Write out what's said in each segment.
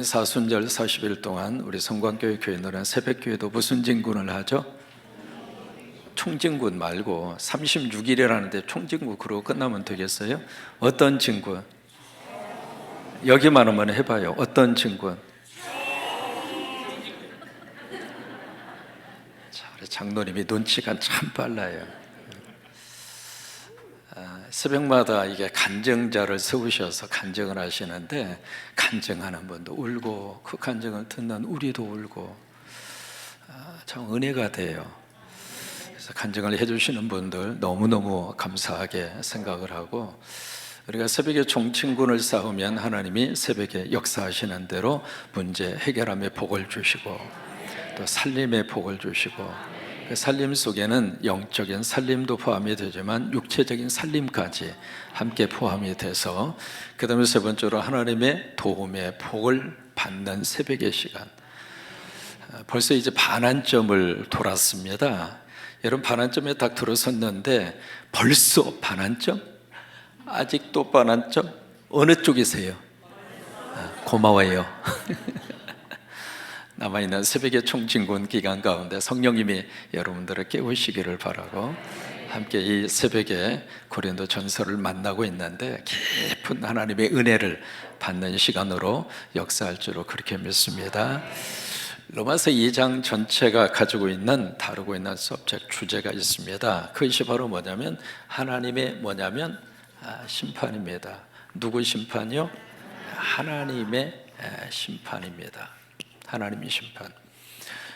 우리는 사순절 40일 동안 우리 성광교회 교인들은 새벽교회도 무슨 진군을 하죠? 총진군 말고 36일이라는데 총진군 그러고 끝나면 되겠어요? 어떤 진군? 여기만 한번 해봐요. 어떤 진군? 자, 우리 장로님이 눈치가 참 빨라요. 아, 새벽마다 이게 간증자를 세우셔서 간증을 하시는데 간증하는 분도 울고 그 간증을 듣는 우리도 울고 아, 참 은혜가 돼요. 그래서 간증을 해주시는 분들 너무너무 감사하게 생각을 하고 우리가 새벽에 종친군을 쌓으면 하나님이 새벽에 역사하시는 대로 문제 해결함의 복을 주시고 또 살림의 복을 주시고 그 살림 속에는 영적인 살림도 포함이 되지만 육체적인 살림까지 함께 포함이 돼서 그 다음에 세 번째로 하나님의 도움의 복을 받는 새벽의 시간 아, 벌써 이제 반환점을 돌았습니다. 여러분 반환점에 딱 들어섰는데 벌써 반환점? 아직도 반환점? 어느 쪽이세요? 아, 고마워요. 남아있는 새벽의 총진군 기간 가운데 성령님이 여러분들을 깨우시기를 바라고 함께 이 새벽에 고린도 전설을 만나고 있는데 깊은 하나님의 은혜를 받는 시간으로 역사할 줄로 그렇게 믿습니다. 로마서 2장 전체가 가지고 있는 다루고 있는 서브젝트 주제가 있습니다. 그것이 바로 뭐냐면 하나님의 뭐냐면 아, 심판입니다. 누구 심판이요? 하나님의 에, 심판입니다. 하나님의 심판.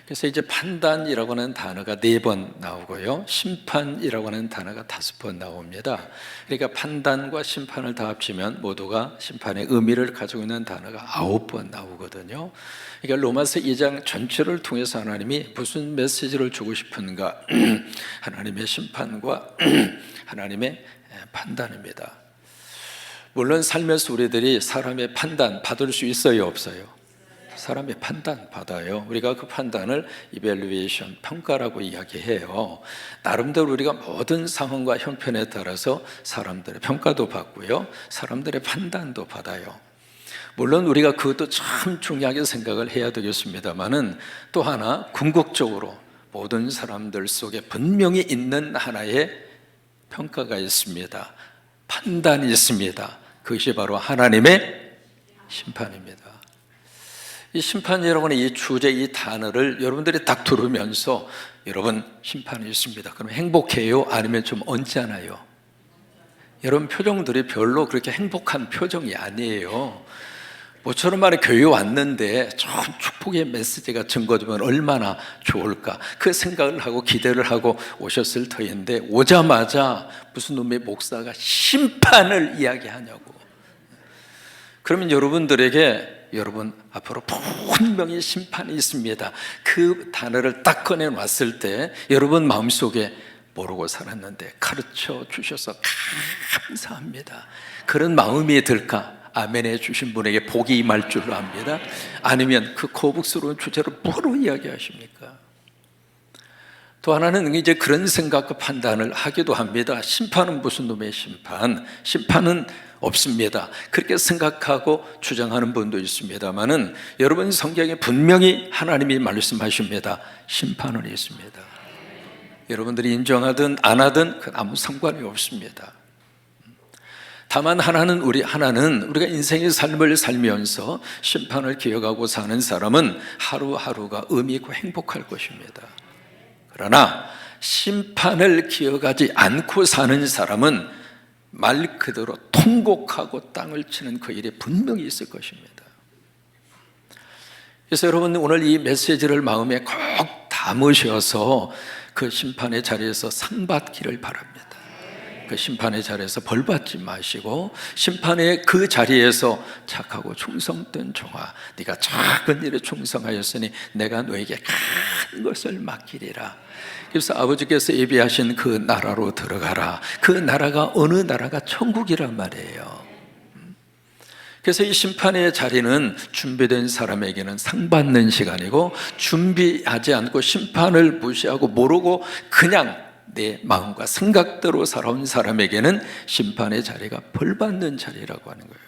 그래서 이제 판단이라고 하는 단어가 네 번 나오고요. 심판이라고 하는 단어가 다섯 번 나옵니다. 그러니까 판단과 심판을 다 합치면 모두가 심판의 의미를 가지고 있는 단어가 아홉 번 나오거든요. 그러니까 로마서 2장 전체를 통해서 하나님이 무슨 메시지를 주고 싶은가? 하나님의 심판과 하나님의 판단입니다. 물론 삶에서 우리들이 사람의 판단 받을 수 있어요, 없어요? 사람의 판단 받아요. 우리가 그 판단을 이벨리에이션 평가라고 이야기해요. 나름대로 우리가 모든 상황과 형편에 따라서 사람들의 평가도 받고요. 사람들의 판단도 받아요. 물론 우리가 그것도 참 중요하게 생각을 해야 되겠습니다만은 또 하나 궁극적으로 모든 사람들 속에 분명히 있는 하나의 평가가 있습니다. 판단이 있습니다. 그것이 바로 하나님의 심판입니다. 이 심판이라고 하는 이 주제, 이 단어를 여러분들이 딱 들으면서 여러분 심판이 있습니다. 그럼 행복해요? 아니면 좀 언짢아요? 여러분 표정들이 별로 그렇게 행복한 표정이 아니에요. 모처럼 말에 교회 왔는데 좀 축복의 메시지가 증거되면 얼마나 좋을까 그 생각을 하고 기대를 하고 오셨을 터인데 오자마자 무슨 놈의 목사가 심판을 이야기하냐고 그러면 여러분들에게 여러분 앞으로 분명히 심판이 있습니다. 그 단어를 딱 꺼내 놨을 때 여러분 마음속에 모르고 살았는데 가르쳐 주셔서 감사합니다. 그런 마음이 들까? 아멘해 주신 분에게 복이 임할 줄로 압니다. 아니면 그 거북스러운 주제로 뭐로 이야기하십니까? 또 하나는 이제 그런 생각과 판단을 하기도 합니다. 심판은 무슨 놈의 심판? 심판은 없습니다. 그렇게 생각하고 주장하는 분도 있습니다만은 여러분 성경에 분명히 하나님이 말씀하십니다. 심판은 있습니다. 여러분들이 인정하든 안 하든 그 아무 상관이 없습니다. 다만 하나는 우리 하나는 우리가 인생의 삶을 살면서 심판을 기억하고 사는 사람은 하루하루가 의미 있고 행복할 것입니다. 그러나 심판을 기억하지 않고 사는 사람은 말 그대로 통곡하고 땅을 치는 그 일이 분명히 있을 것입니다. 그래서 여러분 오늘 이 메시지를 마음에 꼭 담으셔서 그 심판의 자리에서 상 받기를 바랍니다. 그 심판의 자리에서 벌 받지 마시고 심판의 그 자리에서 착하고 충성된 종아 네가 작은 일에 충성하였으니 내가 너에게 큰 것을 맡기리라. 그래서 아버지께서 예비하신 그 나라로 들어가라. 그 나라가 어느 나라가 천국이란 말이에요. 그래서 이 심판의 자리는 준비된 사람에게는 상 받는 시간이고 준비하지 않고 심판을 무시하고 모르고 그냥 내 마음과 생각대로 살아온 사람에게는 심판의 자리가 벌 받는 자리라고 하는 거예요.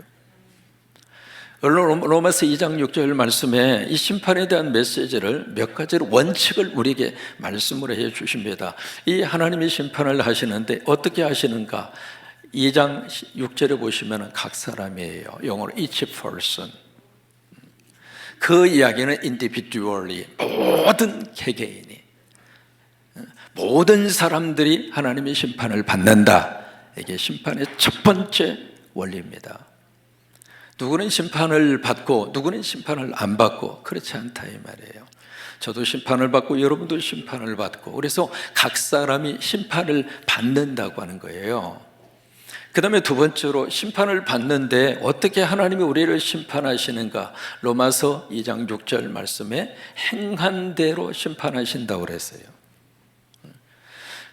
로마서 2장 6절 말씀에 이 심판에 대한 메시지를 몇 가지로 원칙을 우리에게 말씀을 해 주십니다. 이 하나님이 심판을 하시는데 어떻게 하시는가? 2장 6절에 보시면 각 사람이에요. 영어로 each person. 그 이야기는 individually 모든 개개인이 모든 사람들이 하나님의 심판을 받는다. 이게 심판의 첫 번째 원리입니다. 누구는 심판을 받고 누구는 심판을 안 받고 그렇지 않다 이 말이에요. 저도 심판을 받고 여러분도 심판을 받고 그래서 각 사람이 심판을 받는다고 하는 거예요. 그 다음에 두 번째로 심판을 받는데 어떻게 하나님이 우리를 심판하시는가? 로마서 2장 6절 말씀에 행한 대로 심판하신다고 그랬어요.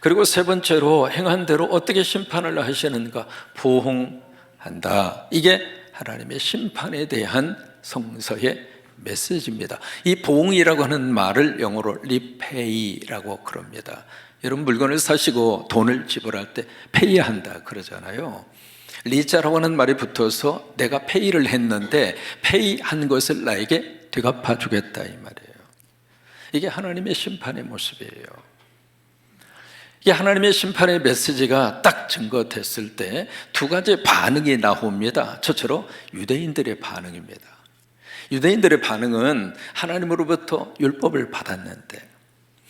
그리고 세 번째로 행한 대로 어떻게 심판을 하시는가? 보홍한다. 이게 하나님의 심판에 대한 성서의 메시지입니다. 이 보응이라고 하는 말을 영어로 리페이라고 그럽니다. 여러분 물건을 사시고 돈을 지불할 때 페이한다 그러잖아요. 리자라고 하는 말이 붙어서 내가 페이를 했는데 페이한 것을 나에게 되갚아 주겠다 이 말이에요. 이게 하나님의 심판의 모습이에요. 이 하나님의 심판의 메시지가 딱 증거됐을 때 두 가지 반응이 나옵니다. 첫째로 유대인들의 반응입니다. 유대인들의 반응은 하나님으로부터 율법을 받았는데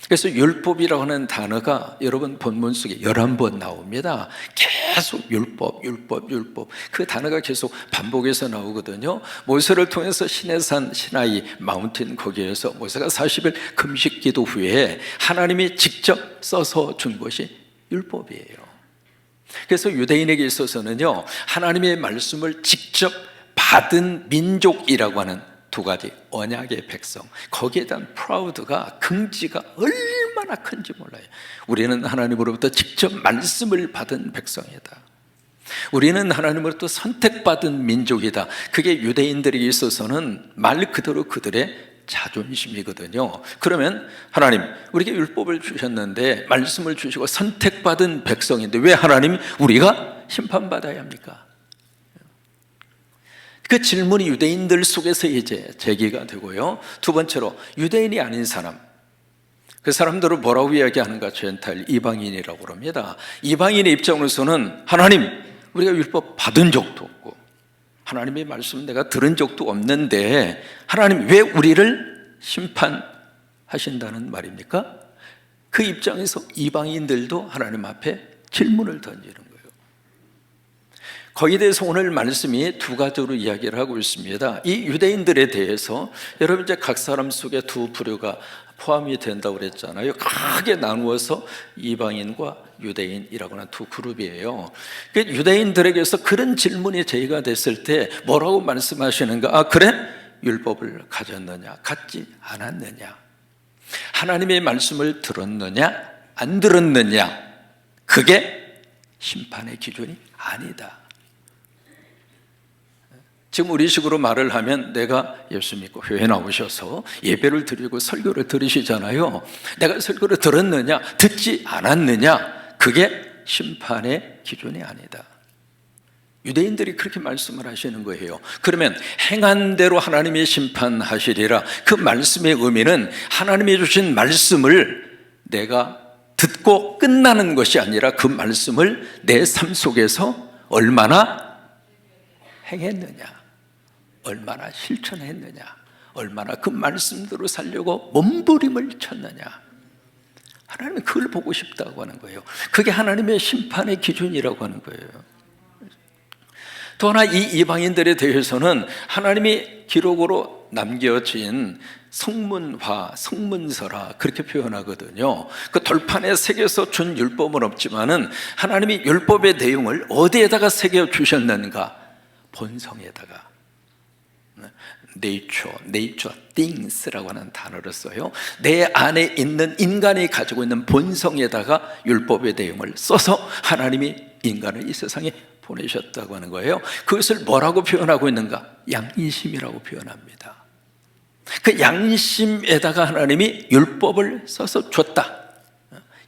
그래서 율법이라고 하는 단어가 여러분 본문 속에 11번 나옵니다. 계속 율법, 율법, 율법. 그 단어가 계속 반복해서 나오거든요. 모세를 통해서 시내산 시나이 마운틴 거기에서 모세가 40일 금식 기도 후에 하나님이 직접 써서 준 것이 율법이에요. 그래서 유대인에게 있어서는요, 하나님의 말씀을 직접 받은 민족이라고 하는 두 가지 언약의 백성 거기에 대한 프라우드가 긍지가 얼마나 큰지 몰라요. 우리는 하나님으로부터 직접 말씀을 받은 백성이다. 우리는 하나님으로부터 선택받은 민족이다. 그게 유대인들에게 있어서는 말 그대로 그들의 자존심이거든요. 그러면 하나님, 우리에게 율법을 주셨는데 말씀을 주시고 선택받은 백성인데 왜 하나님 우리가 심판받아야 합니까? 그 질문이 유대인들 속에서 이제 제기가 되고요. 두 번째로 유대인이 아닌 사람. 그 사람들을 뭐라고 이야기하는가? 젠탈 이방인이라고 그럽니다. 이방인의 입장으로서는 하나님, 우리가 율법 받은 적도 없고 하나님의 말씀 내가 들은 적도 없는데 하나님 왜 우리를 심판하신다는 말입니까? 그 입장에서 이방인들도 하나님 앞에 질문을 던지는 거예요. 거기에 대해서 오늘 말씀이 두 가지로 이야기를 하고 있습니다. 이 유대인들에 대해서 여러분 이제 각 사람 속에 두 부류가 포함이 된다고 그랬잖아요. 크게 나누어서 이방인과 유대인이라고 하는 두 그룹이에요. 그 유대인들에게서 그런 질문이 제기가 됐을 때 뭐라고 말씀하시는가? 아, 그래? 율법을 가졌느냐? 갖지 않았느냐? 하나님의 말씀을 들었느냐? 안 들었느냐? 그게 심판의 기준이 아니다. 지금 우리식으로 말을 하면 내가 예수 믿고 교회 나오셔서 예배를 드리고 설교를 들으시잖아요. 내가 설교를 들었느냐, 듣지 않았느냐, 그게 심판의 기준이 아니다. 유대인들이 그렇게 말씀을 하시는 거예요. 그러면 행한 대로 하나님의 심판하시리라. 그 말씀의 의미는 하나님이 주신 말씀을 내가 듣고 끝나는 것이 아니라 그 말씀을 내 삶 속에서 얼마나 행했느냐. 얼마나 실천했느냐, 얼마나 그 말씀대로 살려고 몸부림을 쳤느냐. 하나님은 그걸 보고 싶다고 하는 거예요. 그게 하나님의 심판의 기준이라고 하는 거예요. 또 하나 이 이방인들에 대해서는 하나님이 기록으로 남겨진 성문화, 성문서라 그렇게 표현하거든요. 그 돌판에 새겨서 준 율법은 없지만은 하나님이 율법의 내용을 어디에다가 새겨 주셨는가? 본성에다가 nature, nature things라고 하는 단어를 써요. 내 안에 있는 인간이 가지고 있는 본성에다가 율법의 내용을 써서 하나님이 인간을 이 세상에 보내셨다고 하는 거예요. 그것을 뭐라고 표현하고 있는가? 양심이라고 표현합니다. 그 양심에다가 하나님이 율법을 써서 줬다.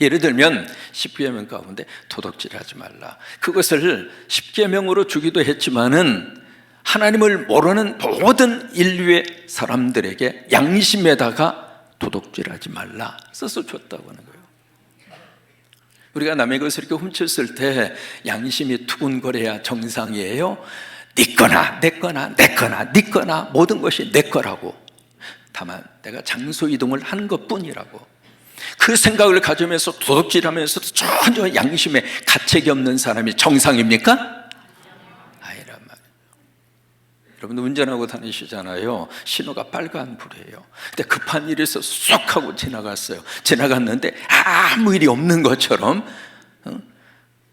예를 들면 십계명 가운데 도덕질하지 말라. 그것을 십계명으로 주기도 했지만은 하나님을 모르는 모든 인류의 사람들에게 양심에다가 도둑질하지 말라 써서 줬다고 하는 거예요. 우리가 남의 것을 이렇게 훔쳤을 때 양심이 투근거려야 정상이에요. 네 거나 내 거나 내 거나 네 거나 모든 것이 내 거라고. 다만 내가 장소 이동을 한 것뿐이라고. 그 생각을 가지면서 도둑질하면서도 전혀 양심에 가책이 없는 사람이 정상입니까? 아니란 말이에요. 여러분 운전하고 다니시잖아요. 신호가 빨간 불이에요. 근데 급한 일이 있어서 쏙 하고 지나갔어요. 지나갔는데 아무 일이 없는 것처럼 어?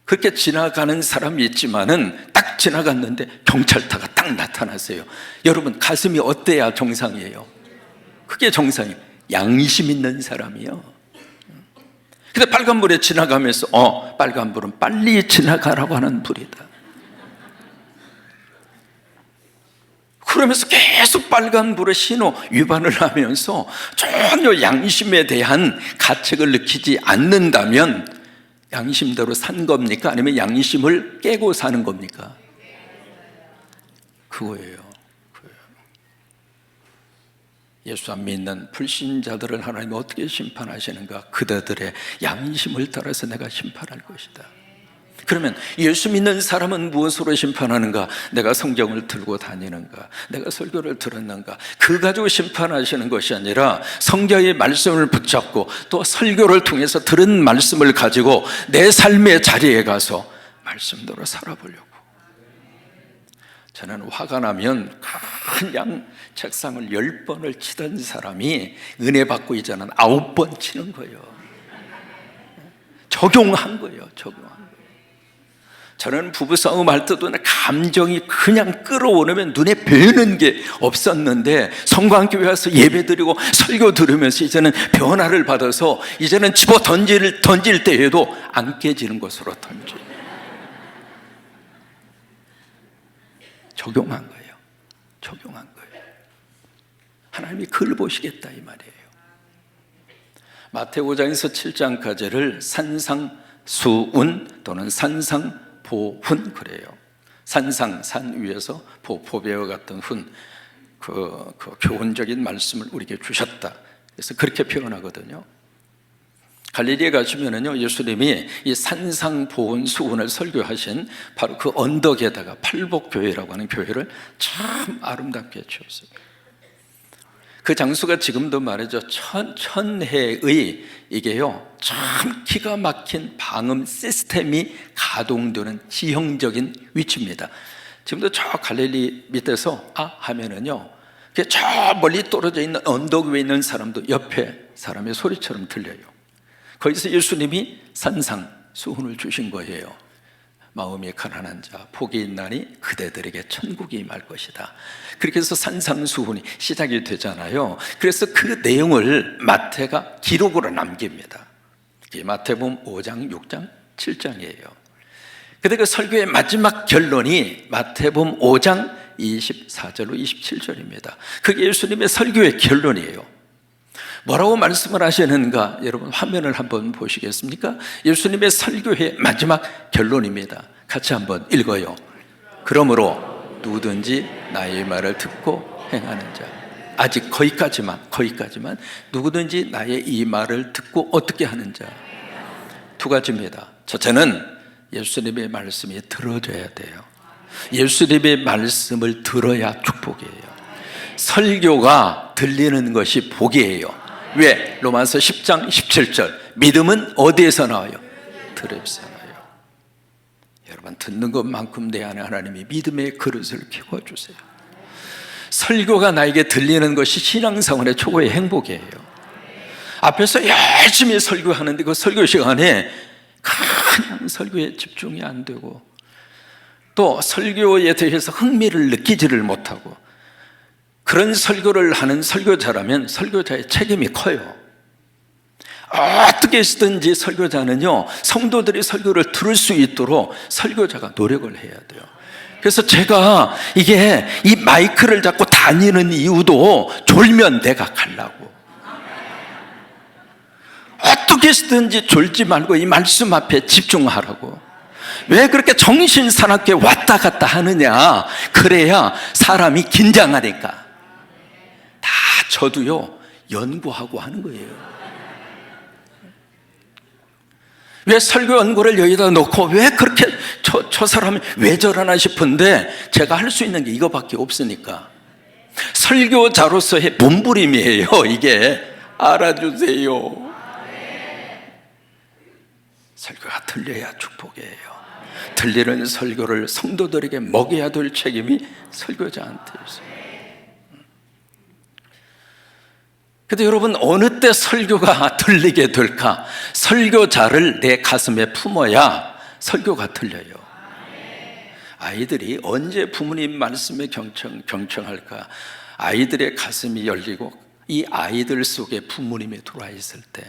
그렇게 지나가는 사람이 있지만은 딱 지나갔는데 경찰차가 딱 나타났어요. 여러분 가슴이 어때야 정상이에요? 그게 정상이에요. 양심 있는 사람이요. 근데 빨간불에 지나가면서 어 빨간불은 빨리 지나가라고 하는 불이다. 그러면서 계속 빨간불의 신호 위반을 하면서 전혀 양심에 대한 가책을 느끼지 않는다면 양심대로 산 겁니까? 아니면 양심을 깨고 사는 겁니까? 그거예요. 예수 안 믿는 불신자들을 하나님 어떻게 심판하시는가? 그대들의 양심을 따라서 내가 심판할 것이다. 그러면 예수 믿는 사람은 무엇으로 심판하는가? 내가 성경을 들고 다니는가? 내가 설교를 들었는가? 그 가지고 심판하시는 것이 아니라 성경의 말씀을 붙잡고 또 설교를 통해서 들은 말씀을 가지고 내 삶의 자리에 가서 말씀대로 살아보려고. 저는 화가 나면 그냥 책상을 열 번을 치던 사람이 은혜 받고 이제는 아홉 번 치는 거예요. 적용한 거예요, 거예요. 저는 부부 싸움 할 때도 감정이 그냥 끌어오르면 눈에 뵈는 게 없었는데 성광교회 와서 예배 드리고 설교 들으면서 이제는 변화를 받아서 이제는 집어 던질, 던질 때에도 안 깨지는 것으로 던져. 적용한 거예요. 적용한 거예요. 하나님이 글 보시겠다 이 말이에요. 마태오 5장에서 7장까지를 산상수운 또는 산상 보훈 그래요. 산상 산 위에서 보포배와 같은 훈, 그, 그 교훈적인 말씀을 우리에게 주셨다. 그래서 그렇게 표현하거든요. 갈릴리에 가시면은요, 예수님이 이 산상 보훈 수훈을 설교하신 바로 그 언덕에다가 팔복교회라고 하는 교회를 참 아름답게 지었어요. 그 장소가 지금도 말이죠. 천, 천혜의 이게요, 참 기가 막힌 방음 시스템이 가동되는 지형적인 위치입니다. 지금도 저 갈릴리 밑에서 아 하면은요, 저 멀리 떨어져 있는 언덕 위에 있는 사람도 옆에 사람의 소리처럼 들려요. 거기서 예수님이 산상 수훈을 주신 거예요. 마음이 가난한 자, 복이 있나니 그대들에게 천국이 임할 것이다. 그렇게 해서 산상수훈이 시작이 되잖아요. 그래서 그 내용을 마태가 기록으로 남깁니다. 이 마태복음 5장, 6장, 7장이에요. 근데 그 설교의 마지막 결론이 마태복음 5장 24절로 27절입니다. 그게 예수님의 설교의 결론이에요. 뭐라고 말씀을 하시는가? 여러분 화면을 한번 보시겠습니까? 예수님의 설교의 마지막 결론입니다. 같이 한번 읽어요. 그러므로 누구든지 나의 말을 듣고 행하는 자. 아직 거기까지만, 거기까지만 누구든지 나의 이 말을 듣고 어떻게 하는 자. 두 가지입니다. 첫째는 예수님의 말씀이 들어져야 돼요. 예수님의 말씀을 들어야 축복이에요. 설교가 들리는 것이 복이에요. 왜? 로마서 10장 17절. 믿음은 어디에서 나와요? 들에서 나와요. 여러분 듣는 것만큼 내 안에 하나님이 믿음의 그릇을 키워주세요. 설교가 나에게 들리는 것이 신앙생활의 초고의 행복이에요. 앞에서 열심히 설교하는데 그 설교 시간에 그냥 설교에 집중이 안 되고 또 설교에 대해서 흥미를 느끼지를 못하고 그런 설교를 하는 설교자라면 설교자의 책임이 커요. 어떻게 쓰든지 설교자는요, 성도들이 설교를 들을 수 있도록 설교자가 노력을 해야 돼요. 그래서 제가 이게 이 마이크를 잡고 다니는 이유도 졸면 내가 가려고. 어떻게 쓰든지 졸지 말고 이 말씀 앞에 집중하라고. 왜 그렇게 정신 사납게 왔다 갔다 하느냐? 그래야 사람이 긴장하니까. 다 저도요, 연구하고 하는 거예요. 왜 설교 연구를 여기다 놓고 왜 그렇게 저, 저 사람이 왜 저러나 싶은데 제가 할 수 있는 게 이거밖에 없으니까. 설교자로서의 몸부림이에요, 이게. 알아주세요. 설교가 들려야 축복이에요. 들리는 설교를 성도들에게 먹여야 될 책임이 설교자한테 있어요. 근데 여러분 어느 때 설교가 들리게 될까? 설교자를 내 가슴에 품어야 설교가 들려요. 아이들이 언제 부모님 말씀에 경청, 경청할까? 아이들의 가슴이 열리고 이 아이들 속에 부모님이 들어와 있을 때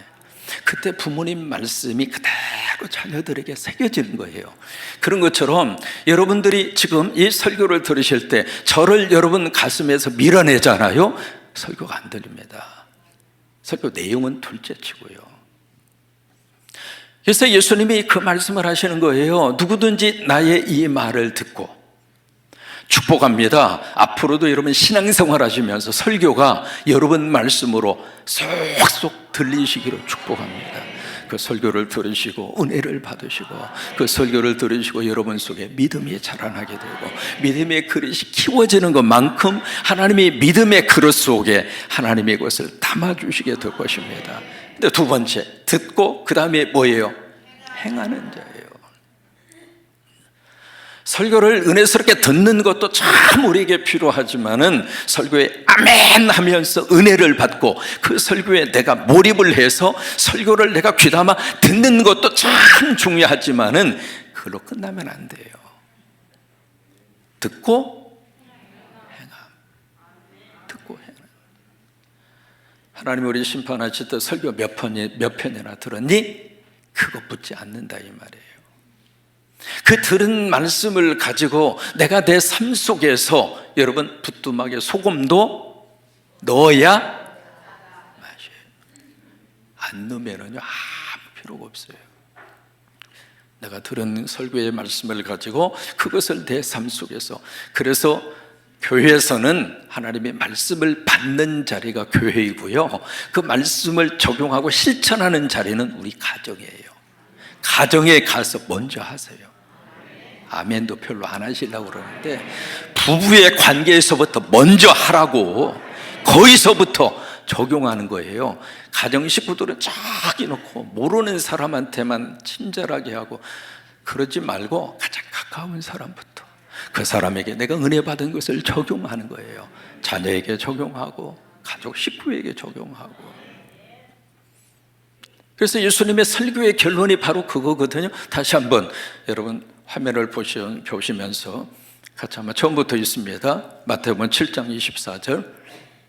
그때 부모님 말씀이 그대로 자녀들에게 새겨지는 거예요. 그런 것처럼 여러분들이 지금 이 설교를 들으실 때 저를 여러분 가슴에서 밀어내잖아요. 설교가 안 들립니다. 설교 내용은 둘째치고요. 그래서 예수님이 그 말씀을 하시는 거예요. 누구든지 나의 이 말을 듣고 축복합니다. 앞으로도 여러분 신앙생활 하시면서 설교가 여러분 말씀으로 쏙쏙 들리시기를 축복합니다. 그 설교를 들으시고 은혜를 받으시고 그 설교를 들으시고 여러분 속에 믿음이 자라나게 되고 믿음의 그릇이 키워지는 것만큼 하나님의 믿음의 그릇 속에 하나님의 것을 담아주시게 될 것입니다. 근데 두 번째 듣고 그 다음에 뭐예요? 행하는 자예요. 설교를 은혜스럽게 듣는 것도 참 우리에게 필요하지만은 설교에 아멘 하면서 은혜를 받고 그 설교에 내가 몰입을 해서 설교를 내가 귀담아 듣는 것도 참 중요하지만은 그걸로 끝나면 안 돼요. 듣고 행함. 듣고 행함. 하나님 우리 심판하실 때 설교 몇 편이 몇 편이나 들었니? 그거 묻지 않는다 이 말이에요. 그 들은 말씀을 가지고 내가 내 삶 속에서 여러분 부뚜막에 소금도 넣어야 맛이에요. 안 넣으면은요 아무 필요가 없어요. 내가 들은 설교의 말씀을 가지고 그것을 내 삶 속에서 그래서 교회에서는 하나님의 말씀을 받는 자리가 교회이고요. 그 말씀을 적용하고 실천하는 자리는 우리 가정이에요. 가정에 가서 먼저 하세요. 아멘도 별로 안 하시려고 그러는데 부부의 관계에서부터 먼저 하라고 거기서부터 적용하는 거예요. 가정 식구들은 쫙 놓고 모르는 사람한테만 친절하게 하고 그러지 말고 가장 가까운 사람부터 그 사람에게 내가 은혜 받은 것을 적용하는 거예요. 자녀에게 적용하고 가족 식구에게 적용하고 그래서 예수님의 설교의 결론이 바로 그거거든요. 다시 한번 여러분 화면을 보시면서 같이 한번 처음부터 있습니다. 마태복음 7장 24절.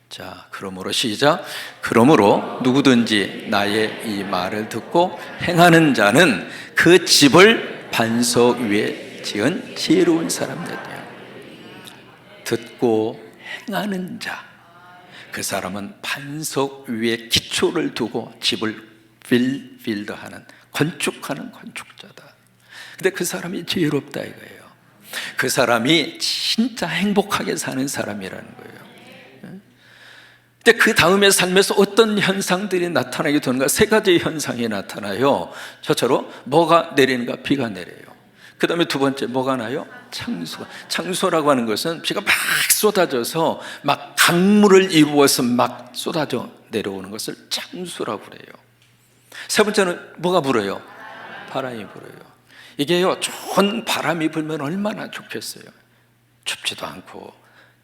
자, 그러므로 시작. 그러므로 누구든지 나의 이 말을 듣고 행하는 자는 그 집을 반석 위에 지은 지혜로운 사람들이야. 듣고 행하는 자. 그 사람은 반석 위에 기초를 두고 집을 빌, 빌드하는 건축하는 건축자다. 근데 그 사람이 지혜롭다 이거예요. 그 사람이 진짜 행복하게 사는 사람이라는 거예요. 근데 그 다음의 삶에서 어떤 현상들이 나타나게 되는가? 세 가지 현상이 나타나요. 저처럼 뭐가 내리는가? 비가 내려요. 그 다음에 두 번째 뭐가 나요? 창수. 창수라고 하는 것은 비가 막 쏟아져서 막 강물을 이루어서 막 쏟아져 내려오는 것을 창수라고 그래요. 세 번째는 뭐가 불어요? 바람이 불어요. 이게요, 좋은 바람이 불면 얼마나 좋겠어요. 춥지도 않고,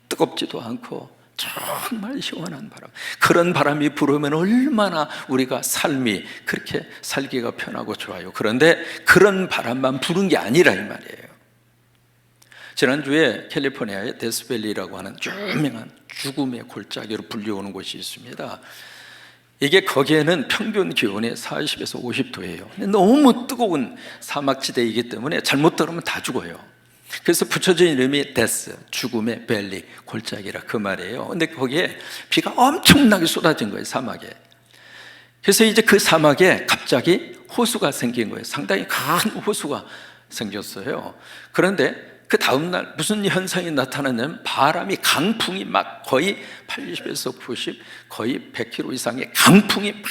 뜨겁지도 않고, 정말 시원한 바람. 그런 바람이 불으면 얼마나 우리가 삶이 그렇게 살기가 편하고 좋아요. 그런데 그런 바람만 부는 게 아니라 이 말이에요. 지난주에 캘리포니아의 데스밸리라고 하는 유명한 죽음의 골짜기로 불리우는 곳이 있습니다. 이게 거기에는 평균 기온이 40에서 50도예요. 너무 뜨거운 사막지대이기 때문에 잘못 들으면 다 죽어요. 그래서 붙여진 이름이 데스, 죽음의 벨리, 골짜기라 그 말이에요. 근데 거기에 비가 엄청나게 쏟아진 거예요, 사막에. 그래서 이제 그 사막에 갑자기 호수가 생긴 거예요. 상당히 큰 호수가 생겼어요. 그런데 그 다음 날 무슨 현상이 나타나냐면 바람이 강풍이 막 거의 80에서 90 거의 100km 이상의 강풍이 막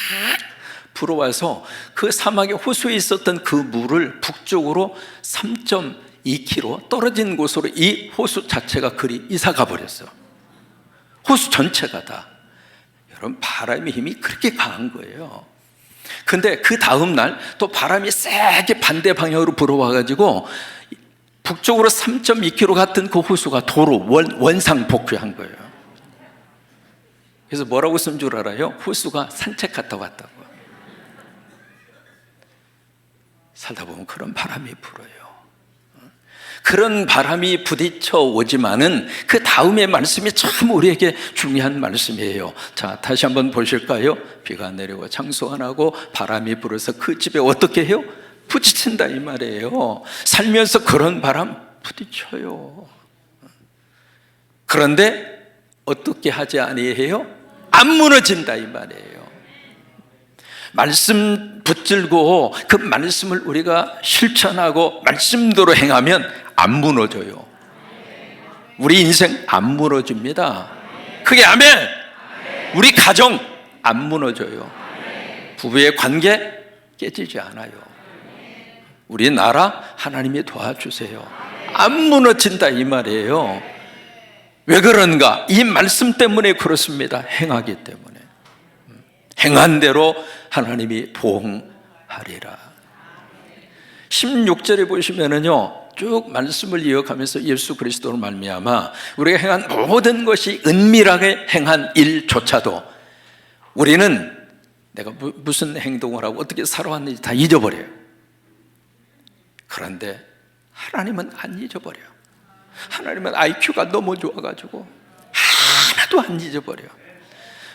불어와서 그 사막의 호수에 있었던 그 물을 북쪽으로 3.2km 떨어진 곳으로 이 호수 자체가 그리 이사가 버렸어. 호수 전체가 다. 여러분 바람의 힘이 그렇게 강한 거예요. 근데 그 다음 날 또 바람이 세게 반대 방향으로 불어와 가지고 북쪽으로 3.2km 같은 그 호수가 도로 원, 원상 복귀한 거예요. 그래서 뭐라고 쓴 줄 알아요? 호수가 산책 갔다 왔다고. 살다 보면 그런 바람이 불어요. 그런 바람이 부딪혀 오지만은 그 다음의 말씀이 참 우리에게 중요한 말씀이에요. 자, 다시 한번 보실까요? 비가 내리고 안 하고 바람이 불어서 그 집에 어떻게 해요? 부딪힌다 이 말이에요. 살면서 그런 바람 부딪혀요. 그런데 어떻게 하지 아니해요? 안 무너진다 이 말이에요. 말씀 붙들고 그 말씀을 우리가 실천하고 말씀대로 행하면 안 무너져요. 우리 인생 안 무너집니다. 그게 아멘. 우리 가정 안 무너져요. 부부의 관계 깨지지 않아요. 우리 나라 하나님이 도와주세요. 안 무너진다 이 말이에요. 왜 그런가? 이 말씀 때문에 그렇습니다. 행하기 때문에. 행한 대로 하나님이 보응하리라. 16절에 보시면은요. 쭉 말씀을 이어가면서 예수 그리스도로 말미암아 우리가 행한 모든 것이 은밀하게 행한 일조차도 우리는 내가 무, 무슨 행동을 하고 어떻게 살아왔는지 다 잊어버려요. 그런데 하나님은 안 잊어버려. 하나님은 IQ가 너무 좋아가지고 하나도 안 잊어버려.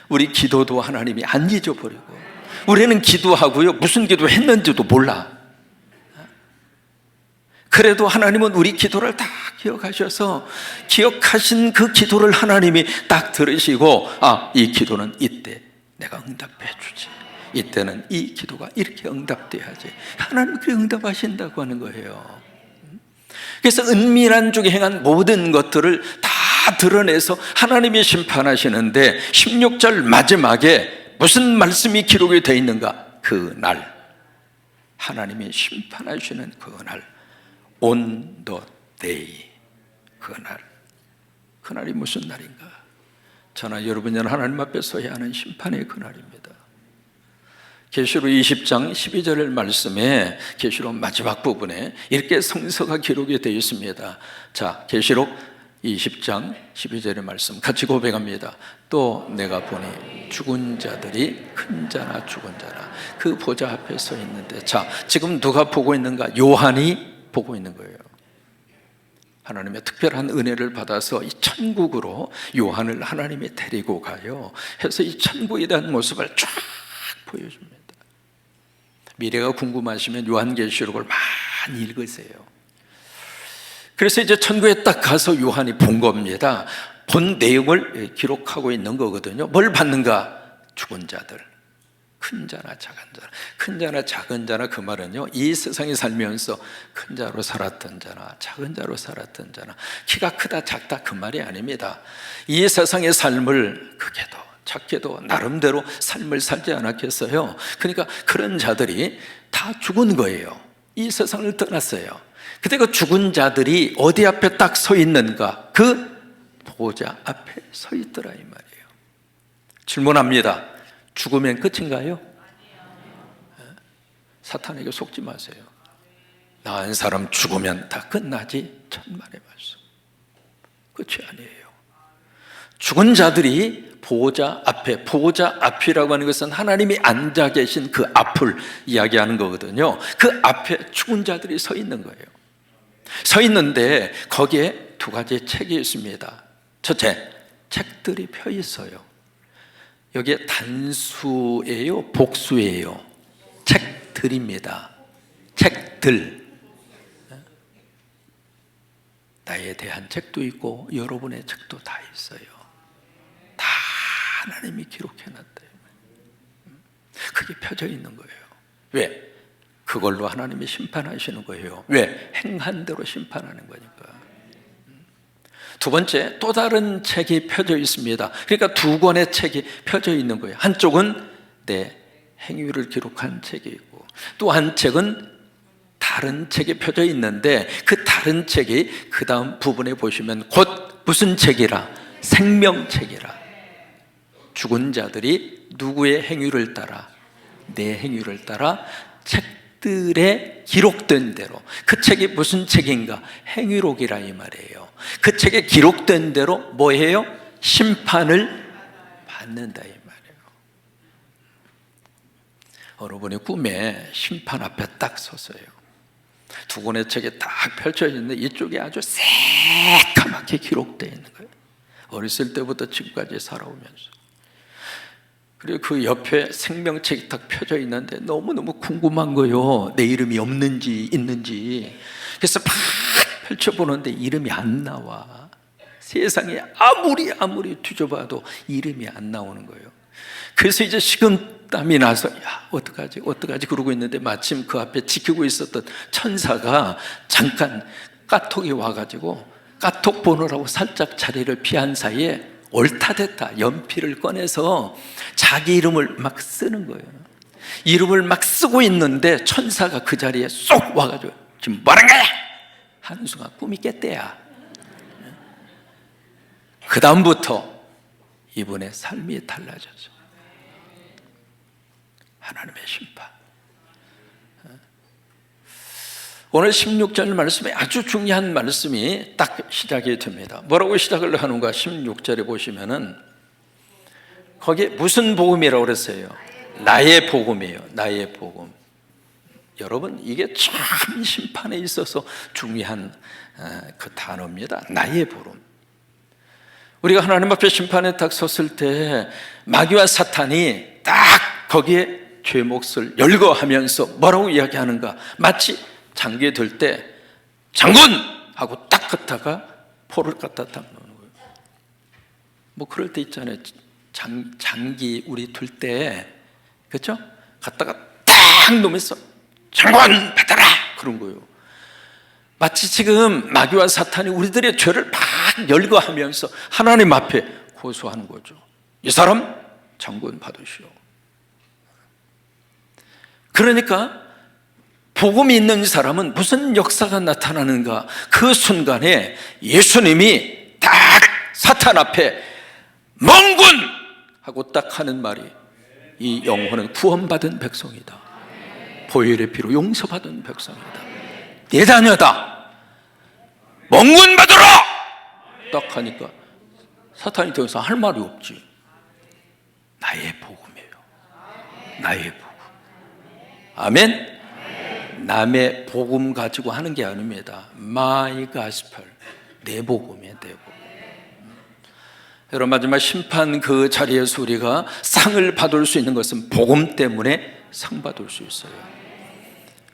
우리 기도도 하나님이 안 잊어버리고 우리는 기도하고요 무슨 기도 했는지도 몰라. 그래도 하나님은 우리 기도를 다 기억하셔서 기억하신 그 기도를 하나님이 딱 들으시고 아, 이 기도는 이때 내가 응답해 주지. 이때는 이 기도가 이렇게 응답돼야지. 하나님 그 응답하신다고 하는 거예요. 그래서 은밀한 중에 행한 모든 것들을 다 드러내서 하나님이 심판하시는데 16절 마지막에 무슨 말씀이 기록이 되어 있는가? 그 날. 하나님이 심판하시는 그 날. on the day. 그날. 그날이 무슨 날인가? 저나 여러분은 하나님 앞에 서야 하는 심판의 그날입니다. 계시록 20장 12절 말씀에 계시록 마지막 부분에 이렇게 성서가 기록이 되어 있습니다. 자, 계시록 20장 12절의 말씀 같이 고백합니다. 또 내가 보니 죽은 자들이 큰 자나 죽은 자나 그 보좌 앞에 서 있는데 자, 지금 누가 보고 있는가? 요한이 보고 있는 거예요. 하나님의 특별한 은혜를 받아서 이 천국으로 요한을 하나님이 데리고 가요. 해서 이 천국에 대한 모습을 쫙 보여줍니다. 미래가 궁금하시면 요한계시록을 많이 읽으세요. 그래서 이제 천국에 딱 가서 요한이 본 겁니다. 본 내용을 기록하고 있는 거거든요. 뭘 받는가? 죽은 자들. 큰 자나 작은 자나 큰 자나 작은 자나 그 말은요 이 세상에 살면서 큰 자로 살았던 자나 작은 자로 살았던 자나 키가 크다 작다 그 말이 아닙니다 이 세상의 삶을 크게도 작게도 나름대로 삶을 살지 않았겠어요 그러니까 그런 자들이 다 죽은 거예요 이 세상을 떠났어요 그때 그 죽은 자들이 어디 앞에 딱 서 있는가 그 보좌 앞에 서 있더라 이 말이에요 질문합니다 죽으면 끝인가요? 사탄에게 속지 마세요. 나은 사람 죽으면 다 끝나지 천만의 말씀. 끝이 아니에요. 죽은 자들이 보호자 앞에, 보호자 앞이라고 하는 것은 하나님이 앉아 계신 그 앞을 이야기하는 거거든요. 그 앞에 죽은 자들이 서 있는 거예요. 서 있는데 거기에 두 가지 책이 있습니다. 첫째, 책들이 펴 있어요. 여기에 단수예요, 복수예요. 책들입니다. 책들. 나에 대한 책도 있고 여러분의 책도 다 있어요. 다 하나님이 기록해 놨다. 그게 펴져 있는 거예요. 왜? 그걸로 하나님이 심판하시는 거예요. 왜? 행한 대로 심판하는 거니까. 두 번째, 또 다른 책이 펴져 있습니다. 그러니까 두 권의 책이 펴져 있는 거예요. 한쪽은 내 행위를 기록한 책이 있고, 또 한 책은 다른 책이 펴져 있는데 그 다른 책이 그 다음 부분에 보시면 곧 무슨 책이라? 생명책이라. 죽은 자들이 누구의 행위를 따라? 내 행위를 따라 책들에 기록된 대로 그 책이 무슨 책인가? 행위록이라 이 말이에요. 그 책에 기록된 대로 뭐해요? 심판을 받는다 이 말이에요. 여러분이 꿈에 심판 앞에 딱 섰어요. 두 권의 책에 딱 펼쳐 있는데 이쪽에 아주 새까맣게 기록되어 있는 거예요. 어렸을 때부터 지금까지 살아오면서. 그리고 그 옆에 생명책이 딱 펴져 있는데 너무너무 궁금한 거요. 내 이름이 없는지 있는지. 그래서 막 펼쳐보는데 이름이 안 나와. 세상에 아무리 아무리 뒤져봐도 이름이 안 나오는 거예요. 그래서 이제 식은 땀이 나서 야 어떡하지 어떡하지 그러고 있는데 마침 그 앞에 지키고 있었던 천사가 잠깐 까톡이 와가지고 까톡 보느라고 살짝 자리를 피한 사이에 옳다 됐다 연필을 꺼내서 자기 이름을 막 쓰는 거예요. 이름을 막 쓰고 있는데 천사가 그 자리에 쏙 와가지고 지금 뭐하는 거야? 하는 순간 꿈이 깼대야. 그 다음부터 이분의 삶이 달라졌어. 하나님의 심판. 오늘 16절 말씀에 아주 중요한 말씀이 딱 시작이 됩니다. 뭐라고 시작을 하는가? 16절에 보시면은 거기에 무슨 복음이라고 그랬어요? 나의 복음이에요. 나의 복음. 여러분 이게 참 심판에 있어서 중요한 어, 그 단어입니다. 나의 복음. 우리가 하나님 앞에 심판에 딱 섰을 때 마귀와 사탄이 딱 거기에 죄 몫을 열거하면서 뭐라고 이야기하는가? 마치 장기에 들 때 장군 하고 딱 걷다가 포를 갖다 딱 놓는 거예요. 뭐 그럴 때 있잖아요. 장, 장기 우리 둘 때 그렇죠? 갔다가 딱 놓으면서 장군 받아라 그런 거예요. 마치 지금 마귀와 사탄이 우리들의 죄를 막 열거하면서 하나님 앞에 고소하는 거죠. 이 사람 장군 받으시오. 그러니까 복음이 있는 사람은 무슨 역사가 나타나는가? 그 순간에 예수님이 딱 사탄 앞에 멍군 하고 딱 하는 말이 이 영혼은 구원받은 백성이다. 보혈의 피로 용서받은 백성이다. 대단하다. 멍군 받으라! 딱 하니까 사탄이 더 이상 할 말이 없지. 나의 복음이에요. 나의 복음. 아멘. 남의 복음 가지고 하는 게 아닙니다. My gospel. 내 복음이에요, 내 복음. 여러분 마지막 심판 그 자리에서 우리가 상을 받을 수 있는 것은 복음 때문에 상 받을 수 있어요.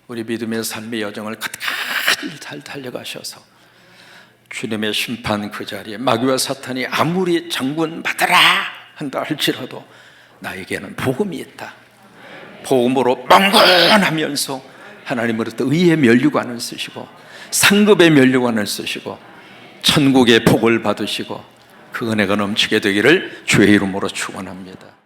우리 믿음의 삶의 여정을 끝까지 잘 달려가셔서 주님의 심판 그 자리에 마귀와 사탄이 아무리 장군 받아라 한다 할지라도 나에게는 복음이 있다. 복음으로 멍건하면서 하나님으로부터 의의 면류관을 쓰시고 상급의 면류관을 쓰시고 천국의 복을 받으시고 그 은혜가 넘치게 되기를 주의 이름으로 축원합니다.